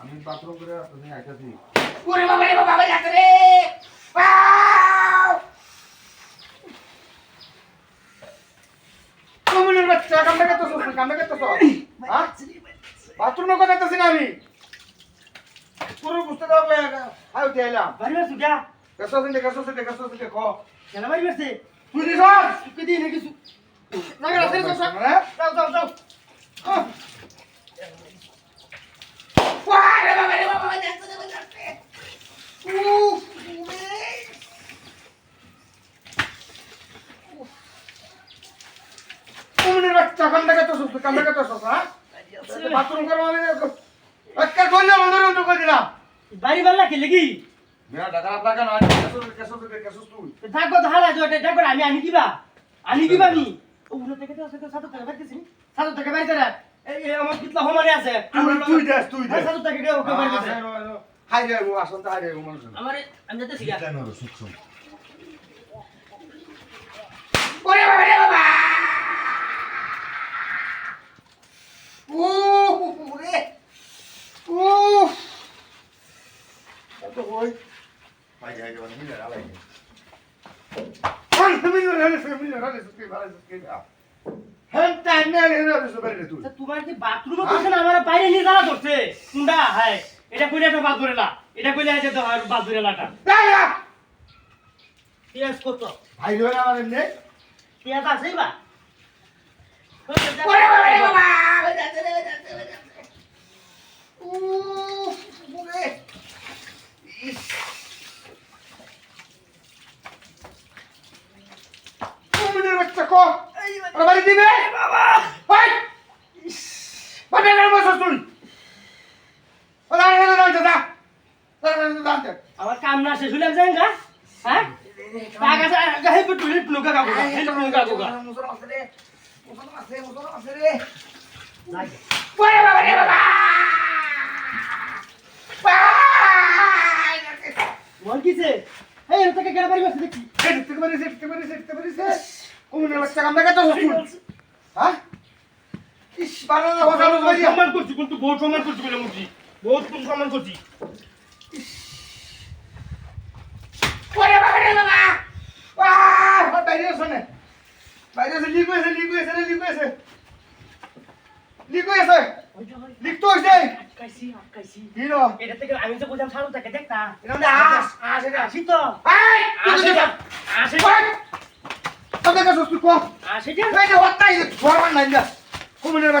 আমি বাথরুম করে তুমি আইতাছি ওরে বাবা রে বাবা যাচ্ছে রে! কমিনের বাচ্চা কামটা করতেছ কামটা করতেছ হ্যাঁ বাথরুমের কথা করতেছি না আমি। পুরো বুঝতে দাও আয় উঠে এলাম। বাড়ি বেরছো গা কেসো সিন্দে কেসো সিন্দে কেসো সিন্দে খ কেন বাড়ি বেরছে তুই দিছ তুই দিই না কিছু। না রাতে যাও যাও যাও যাও ওরে বাবা রে বাবা যাচ্ছে রে যাচ্ছে উফ ওরে কেসো কেসো সিন্দে কেসো তুই। থাকব তো হালা জোটে দেখো আমি আমি দিবা আমি? দিবা নি ওগুলো থেকে তো সাথে সাথে টাকা বাইতেছি সাথে টাকা বাইতে রা এই এই আমার কিতলা হমারে আছে। তুই তুই দেস তুই দেস সাথে টাকা দিয়ে ওকে বাইতে হাই রে ও আসন্ত হাই রে ও মানুষ। আমার আমি যেতে শিখা ওরে বাবা রে বাবা উফ ওরে উফ আলাই কোন মিলে রে মিলে রে সুকি ভালো সুকি না হ্যাঁ টাইম নে রে রে তুই তোমার যে বাথরুমে বসে না আমার বাইরে নিয়ে যাওয়া ধরছে কুন্ডা হায় এটা কইলে একটা বাদ ধরে না এটা কইলে আছে তো বাদ ধরে লাটা পেঁয়াজ কত ভাই রে আমার নে পেঁয়াজ আছে বা ওরে বাবা রে বাবা যাচ্ছে রে যাচ্ছে রে যাচ্ছে উফ ওরে ইস মিলে বাচ্চা কো বাড়ি দিবে? বাবা! ভাই বাবা রে বসছ তুই? ওলা রে রে দাঁড়া দাঁড়া দাঁড়া আমার কাম না শেষ হইলাম যাই না হ্যাঁ? টাকা টাকা হে পুটু হে পুনকা কাকু হে পুনকা কাকু মুসলমান আছে রে মুসলমান আছে মুসলমান আছে রে। ওরে বাবা রে বাবা! কিছে এই কেন বাড়ি দেখি দেখতে পারিস দেখতে পারিস দেখতে পারিস। কোন বাচ্চা কামটা কত তুই হ্যাঁ? ইস বানানা বসানো ভাই সম্মান করছি কিন্তু বহুত সম্মান করছি বলে মুজি বহুত কোন সম্মান করছি। ওরে বাবা! রে বাবা আহ বাইরে শোনে বাইরে সে লিক হয়েছে লিক হয়েছে লিক হয়েছে। লিক হয়েছে। লিক তো আটকাইছি আটকাইছি। কি এটা থেকে আমি তো বুঝাম সারু থেকে দেখতা এটা আস। আস এটা আসি তো। এই আসি তুই তো তো আসি কই তবে কাছে তুই কম আসি তো এই যে